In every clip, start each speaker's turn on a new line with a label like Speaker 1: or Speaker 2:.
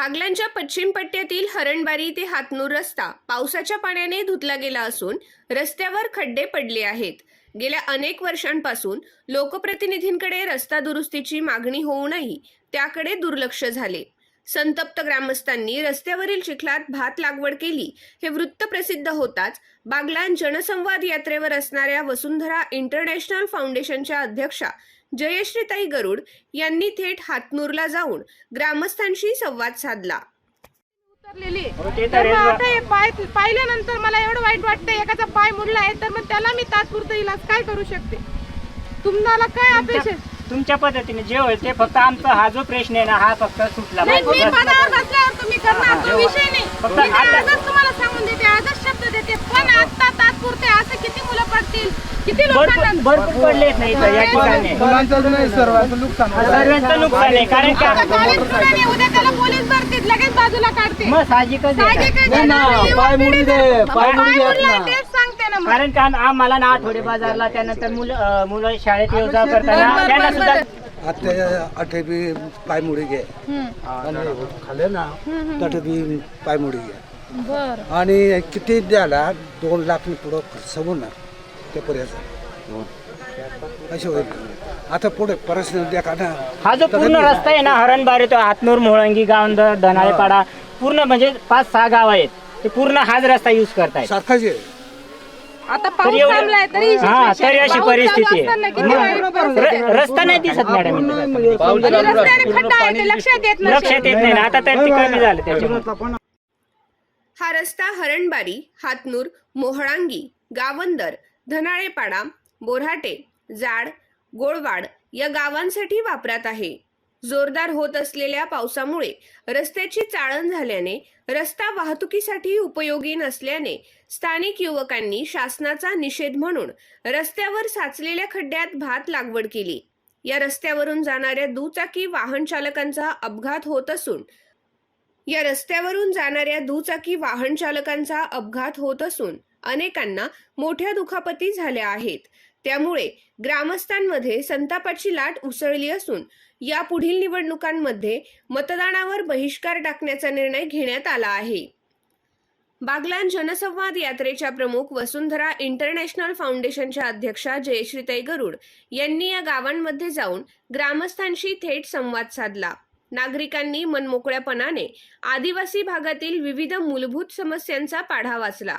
Speaker 1: बागलांच्या पश्चिम पट्ट्यातील हरणबारी ते हातनूर रस्ता पावसाच्या पाण्याने धुतला गेला असून रस्त्यावर खड्डे पडले आहेत. गेल्या अनेक वर्षांपासून लोकप्रतिनिधींकडे रस्ता दुरुस्तीची मागणी होऊनही त्याकडे दुर्लक्ष झाले. संतप्त ग्रामस्थांनी रस्त्यावरील चिखलात भात लागवड केली. हे वृत्त प्रसिद्ध होताच बागलान जनसंवाद यात्रेवर असणाऱ्या वसुंधरा इंटरनॅशनल फाउंडेशनच्या अध्यक्षा जयश्रीताई गरुड यांनी थेट हातनूरला जाऊन ग्रामस्थांशी संवाद साधला.
Speaker 2: पाहिल्यानंतर मला एवढं वाईट वाटतं एकाचा पाय मुडला आहे तर मग त्याला मी तात्पुरतं इलाज काय करू शकते? तुम्हाला काय अपेक्षा?
Speaker 3: तुमच्या पद्धतीने जे होईल ते फक्त आमचा हा जो प्रश्न आहे ना हा फक्त सुटला
Speaker 2: नाही मी
Speaker 3: पाहिजे.
Speaker 2: पदावर बसल्यावर तुम्ही करणार तो विषय नाही
Speaker 3: फक्त
Speaker 2: मी काय
Speaker 3: आता-
Speaker 2: आजच तुम्हाला सांगून देते आजच शब्द देते पण आता तात्पुरते असं किती मुलं पडतील किती लोकांना
Speaker 3: भरपूर नाही इथं या ठिकाणी
Speaker 4: नाही सर्वांचं नुकसान होतं.
Speaker 3: सर्वांचं नुकसान आहे कारण
Speaker 2: आता
Speaker 3: का
Speaker 2: कॉलेज स्टुडंट उद्या त्याला पोलीस भरतीत लगेच बाजूला काढते
Speaker 3: मग साहजिकच आहे
Speaker 2: साहजिकच
Speaker 3: ना.
Speaker 2: आहे
Speaker 4: पाय मुडी दे, पाय मुडी दे
Speaker 2: मुडलाय
Speaker 4: ना.
Speaker 2: तेच.
Speaker 3: कारण का आम्हाला ना आठवडे बाजारला त्यानंतर मुलं मुलं शाळेत येऊ जा करताना त्यांना सुद्धा
Speaker 4: आठे बी पायमुडी घे. खाले ना बी घे.
Speaker 2: बर.
Speaker 4: आणि किती द्याला? दोन लाख पुढं खर्च ना ते पर्यंत. असे होईल. आता पुढे प्रश्न द्या का ना?
Speaker 3: हा जो पूर्ण रस्ता आहे ना हरणबारी तो हातनूर मोळंगी गावंदर धनाळेपाडा पूर्ण म्हणजे पाच सहा गाव आहेत. ते पूर्ण हाच रस्ता युज करतायत.
Speaker 4: सारखाच आहे.
Speaker 2: आता पाऊस
Speaker 3: एवढं-
Speaker 2: थांबलाय तरी
Speaker 3: हा तरी अशी
Speaker 2: पाऊस
Speaker 3: परिस्थिती
Speaker 2: चालू
Speaker 3: आहे.
Speaker 2: असताना किती
Speaker 3: मग
Speaker 2: वाईट
Speaker 3: र- रस्ता नाही दिसत मॅडम इथं.
Speaker 2: आणि रस्त्याने खड्डा आहे ते लक्षात येत नसेल.
Speaker 3: लक्षात येत नाही ना. आता तर ते कमी झालं त्याच्यामुळे
Speaker 1: हा रस्ता हरणबारी हातनूर मोहळांगी गावंदर धनाळेपाडा बोऱ्हाटे जाड गोळवाड या गावांसाठी वापरात आहे. जोरदार होत असलेल्या पावसामुळे रस्त्याची चाळण झाल्याने रस्ता वाहतुकीसाठी उपयोगी नसल्याने स्थानिक युवकांनी शासनाचा निषेध म्हणून रस्त्यावर साचलेल्या खड्ड्यात भात लागवड केली. या रस्त्यावरून जाणाऱ्या दुचाकी वाहन चालकांचा अपघात होत असून या रस्त्यावरून जाणाऱ्या दुचाकी वाहन चालकांचा अपघात होत असून अनेकांना मोठ्या दुखापती झाल्या आहेत. त्यामुळे ग्रामस्थांमध्ये संतापाची लाट उसळली असून या पुढील निवडणुकांमध्ये मतदानावर बहिष्कार टाकण्याचा निर्णय घेण्यात आला आहे. बागलान जनसंवाद यात्रेच्या प्रमुख वसुंधरा इंटरनॅशनल फाउंडेशनच्या अध्यक्षा जयश्रीताई गरुड यांनी या गावांमध्ये जाऊन ग्रामस्थांशी थेट संवाद साधला. नागरिकांनी मनमोकळ्यापणाने आदिवासी भागातील विविध मूलभूत समस्यांचा पाढा वाचला.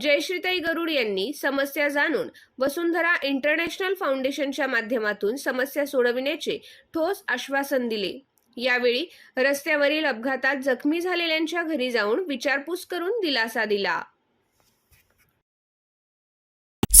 Speaker 1: जयश्रीताई गरुड यांनी समस्या जाणून वसुंधरा इंटरनॅशनल फाउंडेशनच्या माध्यमातून समस्या सोडविण्याचे ठोस आश्वासन दिले. यावेळी रस्त्यावरील अपघातात जखमी झालेल्यांच्या घरी जाऊन विचारपूस करून दिलासा दिला.